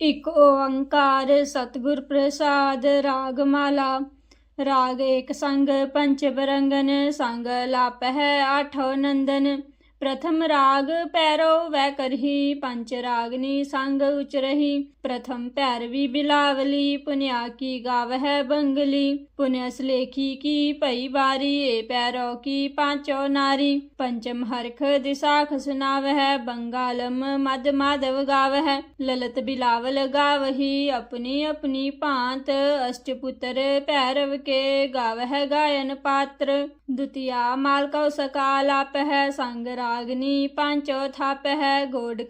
ਇਕ ਓੰਕਾਰ ਸਤਿਗੁਰ ਪ੍ਰਸਾਦ ਰਾਗ ਮਾਲਾ, ਰਾਗ ਏਕ ਸੰਗ ਪੰਚ ਬਰੰਗਨ, ਸੰਗ ਲਾਪਹਿ ਆਠੋ ਨੰਦਨ। प्रथम राग पैरव वै करही, पंच रागनी संग उचरही। प्रथम पैरवी बिलावली, पुनिया की गाव है बंगली। पुण्य सलेखी की पई बारी, ए पैरव की पांचो नारी। पंचम हरख दिशाख है बंगालम मद माधव गाव है ललत बिलावल गावही, अपनी अपनी पांत। अष्टपुत्र पैरव के गाव है गायन पात्र। द्वितीया मालकौ सकालाप है संगरा अग्नि पाँच थाप है अर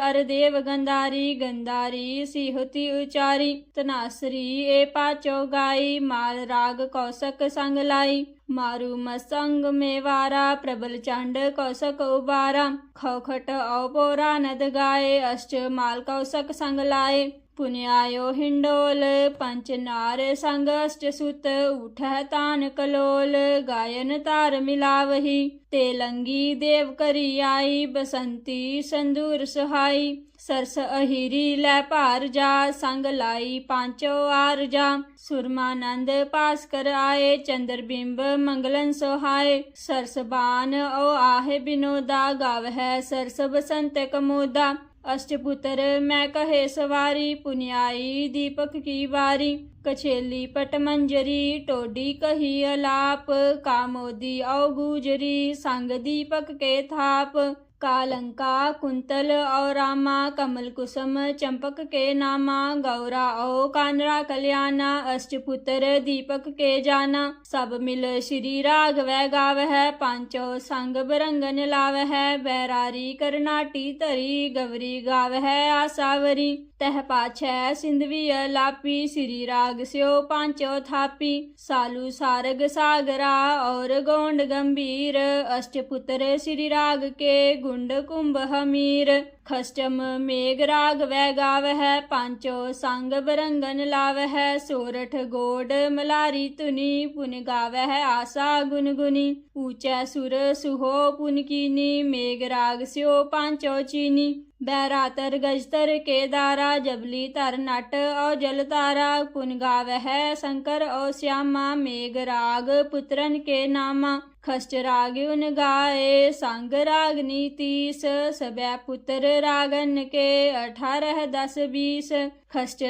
अरदेव गंधारी गंधारी, सिहती उचारी, तनासरी, ए पाचो गाई, माल राग कौशक संग लाई। मारू मसंग मेवारा प्रबल चंड कौशक उबारा। खौखट औपोरा नद गाये अष्ट माल कौशक संग लाए। ਪੁਨਿਆਇਓ ਹਿੰਡੋਲ, ਪੰਚ ਨਾਰ ਸੰਗ ਅਸ਼ਟ ਸੁਤ ਉਠੈ ਤਾਨ ਕਲੋਲ, ਗਾਇਨ ਤਾਰ ਮਿਲਾਵਹੀ, ਤੇ ਲੰਗੀ ਦੇਵ ਕਰੀ ਆਈ, ਬਸੰਤੀ ਸੰਦੂਰ ਸੁਹਾਈ, ਸਰਸ ਅਹੀਰੀ ਲੈ ਭਾਰ ਜਾ, ਸੰਗ ਲਾਈ ਪਾਂਚੋ ਆਰ ਜਾ, ਸੁਰਮਾਨੰਦ ਪਾਸ ਕਰ ਆਏ, ਚੰਦਰ ਬਿੰਬ ਮੰਗਲਨ ਸੁਹਾਏ, ਸਰਸ ਬਾਨ ਓ ਆਹੇ ਬਿਨੋਦਾ, ਗਾਵਹਿ ਸਰਸ ਬਸੰਤ ਕਮੋਦਾ। ਅਸ਼ਟਪੁੱਤਰ ਮੈਂ ਕਹੇ ਸਵਾਰੀ ਪੁਨਿਆਈ ਦੀਪਕ ਕੀ ਵਾਰੀ ਕਛੇਲੀ ਪਟ ਮੰਜਰੀ ਟੋਡੀ ਕਹੀ ਅਲਾਪ ਕਾਮੋਦੀ ਔ ਗੂਜਰੀ ਸੰਗ ਦੀਪਕ ਕੇ ਥਾਪ कालंका, कुंतल और रामा कमल कुसुम चंपक के नामा, गौरा, ओ कानरा कल्याणा, अष्टपुत्र, दीपक के जाना। सब मिल श्री राग राघव गाव है पांचो संग बरंगन लाव है बैरारी, करनाटी, तरी, गवरी गाव है आसावरी। तह पाछै सिंधवी लापी, श्री राग स्यो पांचो थापी। सालू सारग सागरा, और गोंड गंभीर, अष्टपुत्र श्री राग के गुंड कुंभ हमीर खष्टम मेघ राग वै गाव है पांचो संग बरंगन लाव है सोरठ गोड मलारी तुनि पुन गाव है आशा गुनगुनी। ऊँचा सुर सुहो पुन कीनी मेघ राग स्यो पांचो चीनी। बैरातर गजतर के दारा जबली तर नट और तारा। पुन है शंकर और श्यामा, मेघ राग पुत्रन के नामा। खष्ट राग उन गाए, संग राग नीतीस। सबै पुत्र रागन के अठारह दस बीस। खष्ट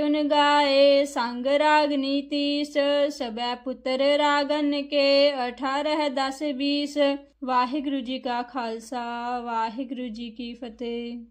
उन गाए संग राग नीतीश सब पुत्र रागन के, अठारह दस बीस। वाहिगुरु जी का खालसा, वाहिगुरु जी की फतेह।